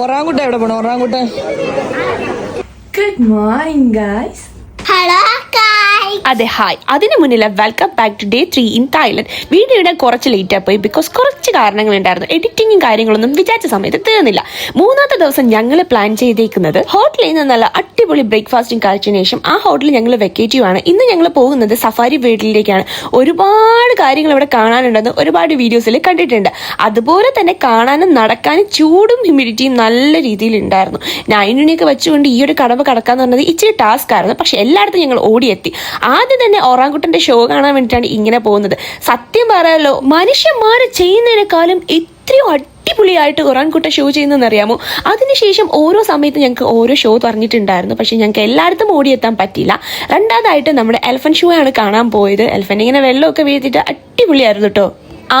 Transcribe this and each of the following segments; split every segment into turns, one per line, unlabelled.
ഒറാങ്കുട്ട എവിടെ പോണോ? Orangutan.
Good morning guys
hello
അതെ ഹായ് അതിന് മുന്നിൽ welcome back to day three in Thailand video ഇടാൻ കുറച്ച് ലേറ്റ് ആയി പോയി ബിക്കോസ് കുറച്ച് കാരണങ്ങൾ ഉണ്ടായിരുന്നു. എഡിറ്റിംഗും കാര്യങ്ങളൊന്നും വിചാരിച്ച സമയത്ത് തീർന്നില്ല. മൂന്നാമത്തെ ദിവസം ഞങ്ങൾ പ്ലാൻ ചെയ്തേക്കുന്നത് ഹോട്ടലിൽ നിന്നുള്ള നല്ല അടിപൊളി ബ്രേക്ക്ഫാസ്റ്റും കഴിച്ചതിന് ശേഷം ആ ഹോട്ടലിൽ ഞങ്ങൾ വെക്കേറ്റീവ് ആണ്. ഇന്ന് ഞങ്ങൾ പോകുന്നത് സഫാരി വീട്ടിലേക്കാണ്. ഒരുപാട് കാര്യങ്ങൾ ഇവിടെ കാണാനുണ്ടെന്ന് ഒരുപാട് വീഡിയോസിൽ കണ്ടിട്ടുണ്ട്. അതുപോലെ തന്നെ കാണാനും നടക്കാനും ചൂടും ഹ്യൂമിഡിറ്റിയും നല്ല രീതിയിൽ ഉണ്ടായിരുന്നു. നൈനുണിയൊക്കെ വെച്ചുകൊണ്ട് ഈ ഒരു കടമ്പ കടക്കാന്ന് പറഞ്ഞത് ഇച്ചിരി ടാസ്ക് ആയിരുന്നു. പക്ഷെ എല്ലായിടത്തും ഞങ്ങൾ ഓടിയെത്തി. ആദ്യം തന്നെ ഓറാങ്കുട്ടന്റെ ഷോ കാണാൻ വേണ്ടിയിട്ടാണ് ഇങ്ങനെ പോകുന്നത്. സത്യം പറയാലോ മനുഷ്യന്മാർ ചെയ്യുന്നതിനേക്കാളും എത്രയോ അടിപൊളിയായിട്ട് ഖുറാൻ കുട്ട ഷോ ചെയ്യുന്നതെന്ന് അറിയാമോ അതിനുശേഷം ഓരോ സമയത്ത് ഞങ്ങൾക്ക് ഓരോ ഷോ പറഞ്ഞിട്ടുണ്ടായിരുന്നു. പക്ഷെ ഞങ്ങൾക്ക് എല്ലായിടത്തും ഓടിയെത്താൻ പറ്റിയില്ല. രണ്ടാമതായിട്ട് നമ്മുടെ എൽഫൻ ഷോ ആണ് കാണാൻ പോയത്. എൽഫൻ ഇങ്ങനെ വെള്ളമൊക്കെ വീഴ്ത്തിട്ട് അടിപൊളിയായിരുന്നു കേട്ടോ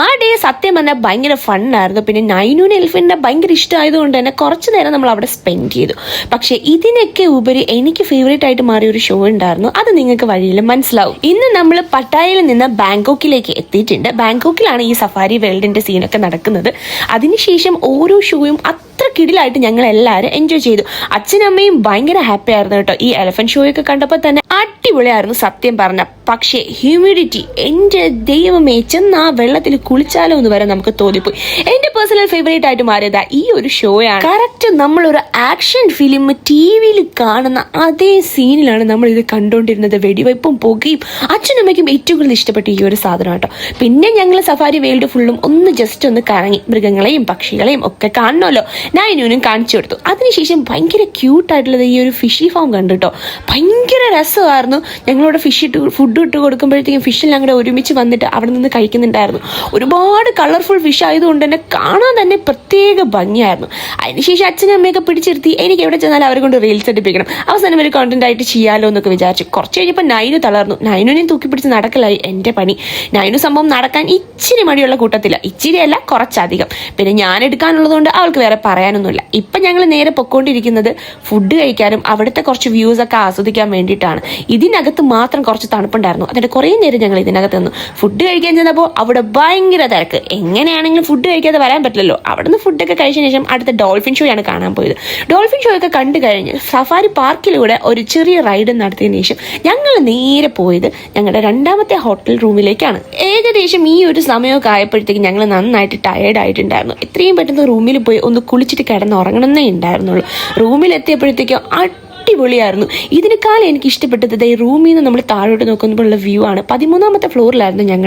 ആ ഡേ സത്യം പറഞ്ഞാൽ ഭയങ്കര ഫണ്ണായിരുന്നു പിന്നെ നൈനൂന് എൽഫിന്റെ ഭയങ്കര ഇഷ്ടമായതുകൊണ്ട് തന്നെ കുറച്ച് നേരം നമ്മൾ അവിടെ സ്പെൻഡ് ചെയ്തു. പക്ഷേ ഇതിനൊക്കെ ഉപരി എനിക്ക് ഫേവറേറ്റ് ആയിട്ട് മാറിയ ഒരു ഷോ ഉണ്ടായിരുന്നു. അത് നിങ്ങൾക്ക് വഴിയിൽ മനസ്സിലാവും. ഇന്ന് നമ്മൾ പട്ടായയിൽ നിന്ന് ബാങ്കോക്കിലേക്ക് എത്തിയിട്ടുണ്ട്. ബാങ്കോക്കിലാണ് ഈ സഫാരി വേൾഡിന്റെ സീനൊക്കെ നടക്കുന്നത്. അതിനുശേഷം ഓരോ ഷോയും അത്ര കിടിലായിട്ട് ഞങ്ങൾ എല്ലാവരും എൻജോയ് ചെയ്തു. അച്ഛനമ്മയും ഭയങ്കര ഹാപ്പി ആയിരുന്നു കേട്ടോ. ഈ എലഫൻ ഷോയൊക്കെ കണ്ടപ്പോൾ തന്നെ അടിപൊളിയായിരുന്നു സത്യം പറഞ്ഞ. പക്ഷേ ഹ്യൂമിഡിറ്റി എന്റെ ദൈവമേ ചെന്ന് ആ വെള്ളത്തിൽ കുളിച്ചാലോ എന്ന് വരെ നമുക്ക് തോന്നിപ്പോയി. എന്റെ പേഴ്സണൽ ഫേവറേറ്റ് ആയിട്ട് മാറിയത് ഈ ഒരു ഷോയാണ്. കറക്റ്റ് നമ്മൾ ഒരു ആക്ഷൻ ഫിലിം ടി വിയിൽ കാണുന്ന അതേ സീനിലാണ് നമ്മൾ ഇത് കണ്ടുകൊണ്ടിരുന്നത് വെടിവയ്പ്പും പുകയും അച്ഛനമ്മയ്ക്കും ഏറ്റവും കൂടുതൽ ഇഷ്ടപ്പെട്ട ഈ ഒരു സാധനം കേട്ടോ. പിന്നെ ഞങ്ങൾ സഫാരി വേൾഡ് ഫുള്ളും ഒന്ന് ജസ്റ്റ് ഒന്ന് കറങ്ങി. മൃഗങ്ങളെയും പക്ഷികളെയും ഒക്കെ കാണണമല്ലോ. നൈനൂനും കാണിച്ചു കൊടുത്തു. അതിനുശേഷം ഭയങ്കര ക്യൂട്ടായിട്ടുള്ളത് ഈ ഒരു ഫിഷി ഫാം കണ്ടു ഭയങ്കര രസമായിരുന്നു. ഞങ്ങളോട് ഫിഷ് ഇട്ട് ഫുഡ് ഇട്ട് കൊടുക്കുമ്പോഴത്തേക്കും ഫിഷിൽ ഞങ്ങളുടെ ഒരുമിച്ച് വന്നിട്ട് അവിടെ നിന്ന് കഴിക്കുന്നുണ്ടായിരുന്നു. ഒരുപാട് കളർഫുൾ ഫിഷ് ആയതുകൊണ്ട് തന്നെ കാണാൻ തന്നെ പ്രത്യേക ഭംഗിയായിരുന്നു. അതിനുശേഷം അച്ഛനും അമ്മയൊക്കെ പിടിച്ചിരുത്തി എനിക്ക് എവിടെ ചെന്നാലും അവരെ കൊണ്ട് റീൽസ് എടുപ്പിക്കണം. അവസാനം ഒരു കോണ്ടന്റ് ആയിട്ട് ചെയ്യാലോ എന്നൊക്കെ വിചാരിച്ചു. കുറച്ച് കഴിഞ്ഞപ്പോൾ നൈനു തളർന്നു. നൈനുനെയും തൂക്കി പിടിച്ച് നടക്കലായി എന്റെ പണി. നൈനു സംഭവം നടക്കാൻ ഇച്ചിരി മടിയുള്ള കൂട്ടത്തില്ല ഇച്ചിരി അല്ല കുറച്ചധികം. പിന്നെ ഞാൻ എടുക്കാനുള്ളതുകൊണ്ട് അവൾക്ക് വേറെ പറയാനൊന്നുമില്ല. ഇപ്പം ഞങ്ങൾ നേരെ പൊക്കോണ്ടിരിക്കുന്നത് ഫുഡ് കഴിക്കാനും അവിടുത്തെ കുറച്ച് വ്യൂസ് ഒക്കെ ആസ്വദിക്കാൻ വേണ്ടിയിട്ടാണ്. ഇതിനകത്ത് മാത്രം കുറച്ച് തണുപ്പുണ്ടായിരുന്നു. അതിന്റെ കുറേ നേരം ഞങ്ങൾ ഇതിനകത്ത് നിന്നു. ഫുഡ് കഴിക്കാൻ ചെന്നപ്പോൾ അവിടെ ഭയങ്കര തിരക്ക്. എങ്ങനെയാണെങ്കിലും ഫുഡ് കഴിക്കാതെ വരാൻ പറ്റില്ലല്ലോ. അവിടെ നിന്ന് ഫുഡൊക്കെ കഴിച്ചതിന് ശേഷം അടുത്ത ഡോൾഫിൻ ഷോയാണ് കാണാൻ പോയത്. ഡോൾഫിൻ ഷോ ഒക്കെ കണ്ടു കഴിഞ്ഞ് സഫാരി പാർക്കിലൂടെ ഒരു ചെറിയ റൈഡ് നടത്തിയതിനു ശേഷം ഞങ്ങൾ നേരെ പോയത് ഞങ്ങളുടെ രണ്ടാമത്തെ ഹോട്ടൽ റൂമിലേക്കാണ്. ഏകദേശം ഈ ഒരു സമയമൊക്കെ ആയപ്പോഴത്തേക്ക് ഞങ്ങൾ നന്നായിട്ട് ടയേർഡ് ആയിട്ടുണ്ടായിരുന്നു. എത്രയും പെട്ടെന്ന് റൂമിൽ പോയി ഒന്ന് കുളിച്ചിട്ട് കിടന്ന് ഉറങ്ങണമെന്നേ ഉണ്ടായിരുന്നുള്ളൂ. റൂമിൽ എത്തിയപ്പോഴത്തേക്കും അടിപൊളിയായിരുന്നു. ഇതിനേക്കാളും എനിക്ക് ഇഷ്ടപ്പെട്ടത് റൂമിൽ നിന്ന് നമ്മൾ താഴോട്ട് നോക്കുമ്പോഴുള്ള വ്യൂ ആണ്. പതിമൂന്നാമത്തെ ഫ്ലോറിലായിരുന്നു ഞങ്ങൾ